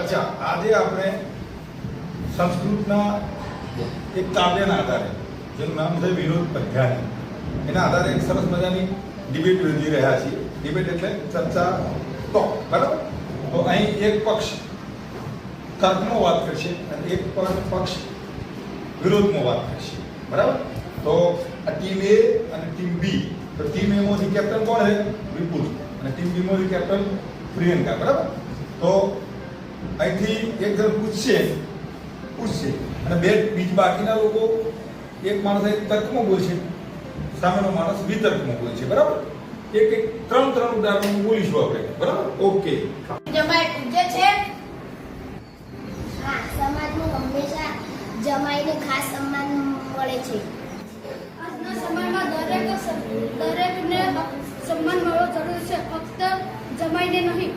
અચ્છા, આજે આપણે સંસ્કૃતના એક કાવ્યના આધારે, જેનું નામ છે વિનોદ પધ્યાની એના આધારે એક સરસ મજાની ડિબેટ યોજી રહ્યા છીએ. ડિબેટ એટલે ચર્ચા તો બરાબર? તો અહીં એક પક્ષ તર્કનો વાત કરશે અને એક પક્ષ વિરોધમાં વાત કરશે. બરાબર? તો ટીમ એ અને ટીમ બી તો ટીમ એમાંથી કેપ્ટન કોણ છે? વિપુલ. અને ટીમ બી માંથી કેપ્ટન પ્રિયંકા, બરાબર? તો અહીંથી એક જણ પૂછશે પૂછશે. અને બે બીજ બાકીના લોકો, એક માણસ એક તર્કમાં બોલશે સામેનો માણસ વિતર્કમાં બોલશે બરાબર? એક એક, ત્રણ ત્રણ ઉદાહરણ બોલીશું આપણે, બરાબર? ઓકે. જમાઈ પૂજ્ય છે? હા, સમાજમાં હંમેશા ખાસ સન્માન મળે છે. દરેક દરેકને સન્માન મળવો જરૂરી છે ફક્ત જમાઈને નહીં.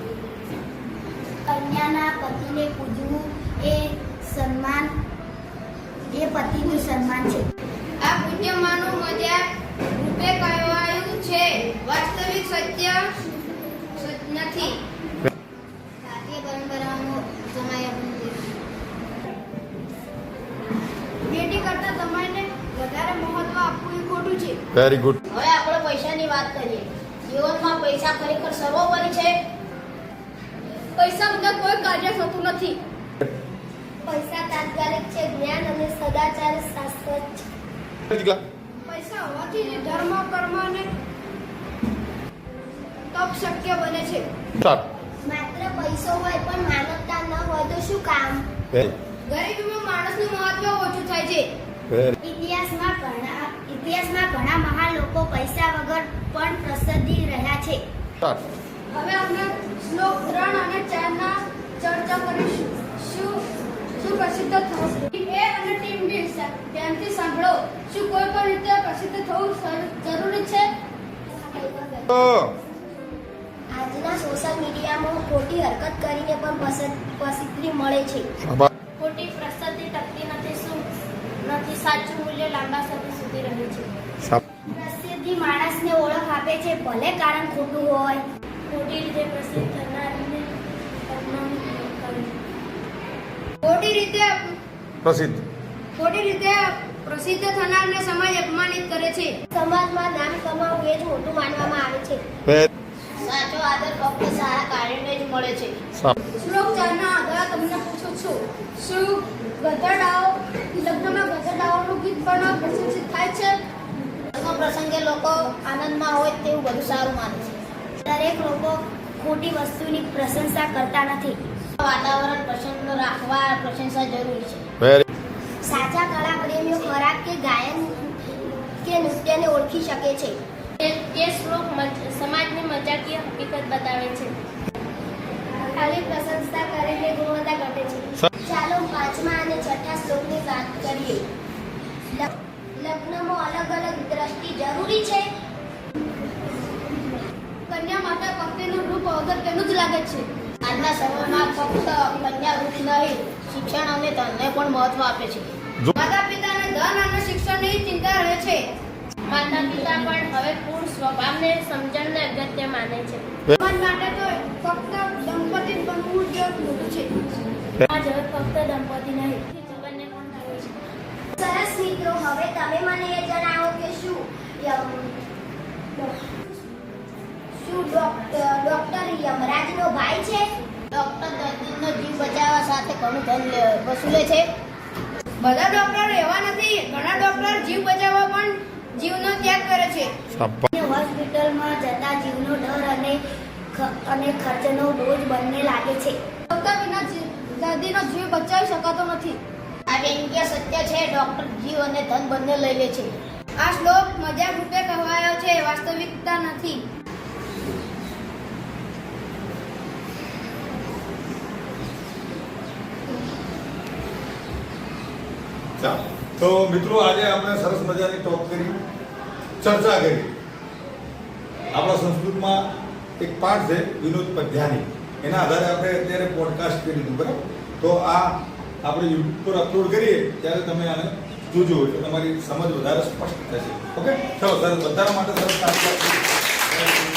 કન્યાના પતિને પૂજવું એ સન્માન એ પતિનું સન્માન છે. આ પુણ્યમાનું મજા રૂપે કહેવાયું છે. વાસ્તવિક સત્ય સત્ય નથી ભારતીય પરંપરામાં આપણું બેટી કરતા જમાઈને વધારે મહત્વ આપવું એ ખોટું છે. વેરી ગુડ હવે આપણે પૈસાની વાત કરીએ. જીવનમાં પૈસા ખરેખર સર્વોપરી છે? પૈસા વગર કોઈ કાર્ય થતું નથી. પૈસા તાત્કાલિક છે જ્ઞાન અને સદાચાર શાશ્વત છે. પૈસા હોવાથી જ ધર્મ કર્મ અને તપ શક્ય બને છે. માત્ર પૈસો હોય પણ માનવતા ન હોય તો શું કામ? ગરીબીમાં માણસનું મહત્વ ઓછું થાય છે. ઇતિહાસમાં ઘણા ઇતિહાસમાં ઘણા મહાન લોકો પૈસા વગર પણ પ્રસિદ્ધિ રહ્યા છે. હવે આપણે શ્લોક ત્રણ અને ચારના ચર્ચા કરીશું. શું શું પ્રસિદ્ધ થવું? એ અને ટીમ બી ધ્યાનથી સાંભળો. શું કોઈ પણ રીતે પ્રસિદ્ધ થવું જરૂરી છે? આજના સોશિયલ મીડિયામાં ખોટી હરકત કરીને પણ પ્રસિદ્ધિ મળે છે ખોટી પ્રસિદ્ધિ ટકતી નથી શું નથી સાચું મૂલ્ય લાંબા સમય સુધી રહે છે. પ્રસિદ્ધિ માણસને ઓળખ આપે છે ભલે કારણ ખોટું હોય. ખોટી રીતે પ્રસિદ્ધ થનારને. ખોટી રીતે પ્રસિદ્ધ. ખોટી રીતે પ્રસિદ્ધ થનારને સમાજ અપમાનિત કરે છે. સમાજમાં નામ કમાવું એ જ મોટું માનવામાં આવે છે. સાચો આદર ફક્ત સારા કાર્યને જ મળે છે. શ્લોક ચારના આધારે તમને પૂછું છું શું ગધડાઓ લગ્નમાં ગીત પણ પ્રશંસિત થાય છે. પ્રસંગે લોકો આનંદમાં હોય તેવું બધું સારું માને છે. દરેક લોકો ખોટી વસ્તુની પ્રશંસા કરતા નથી. વાતાવરણ પ્રસન્ન રાખવા પ્રશંસા જરૂરી છે. સાચા કલા પ્રેમીઓ ખોરાક કે ગાયન કે નૃત્યને ઓળખી શકે છે. એ શ્લોક સમાજની મજાકીય હકીકત બતાવે છે. ખાલી પ્રશંસા કરીને ગુણવત્તા ઘટે છે. ચાલો પાંચમા અને છઠ્ઠા શ્લોકની વાત કરીએ. લગ્નમાં અલગ અલગ દ્રષ્ટિ જરૂરી છે. કન્યા માતા ભક્તિનું રૂપ વગર તેનું જ લાગે છે. આજના સમયમાં ફક્ત કન્યા રૂપ નહીં શિક્ષણ અને ધનને પણ મહત્વ આપે છે. માતા પિતાને ધન અને શિક્ષણની ચિંતા રહે છે. માતા પિતા પણ હવે પૂર્ણ સ્વભાવને સમજણને અગત્ય માને છે. સમાજ માટે તો ફક્ત દંપતિ બનવું જ મોટું છે. આજ હવે ફક્ત દંપતિ નહીં. મિત્રો હવે તમે મને એ જણાવો કે શું શું ડોક્ટર ડોક્ટર યમરાજનો ભાઈ છે? ડોક્ટર દર્દીનો જીવ બચાવવા સાથે ઘણું ધન વસૂલે છે. બધા ડોક્ટર એવા નથી ઘણા ડોક્ટર જીવ બચાવવા પણ જીવનો ત્યાગ કરે છે. હોસ્પિટલમાં જતા જીવનો ડર અને અને ખર્ચનો બોજ બંને લાગે છે. ડોક્ટર વિના દર્દીનો જીવ બચાવી શકાતો નથી. તો મિત્રો, આજે આપણે સરસ મજાની ટોક કરી, ચર્ચા કરી. આપણા સંસ્કૃતમાં એક પાઠ છે, વિનોદ પધ્યાની. એના આધારે આપણે અત્યારે પોડકાસ્ટ કરી દીધું, બરાબર? તો આ આપણે યુટ્યુબ પર અપલોડ કરીએ, ત્યારે તમે આને જોજો એટલે તમારી સમજ વધારે સ્પષ્ટ થશે. ઓકે ચલો સર વધારા માટે સરસ.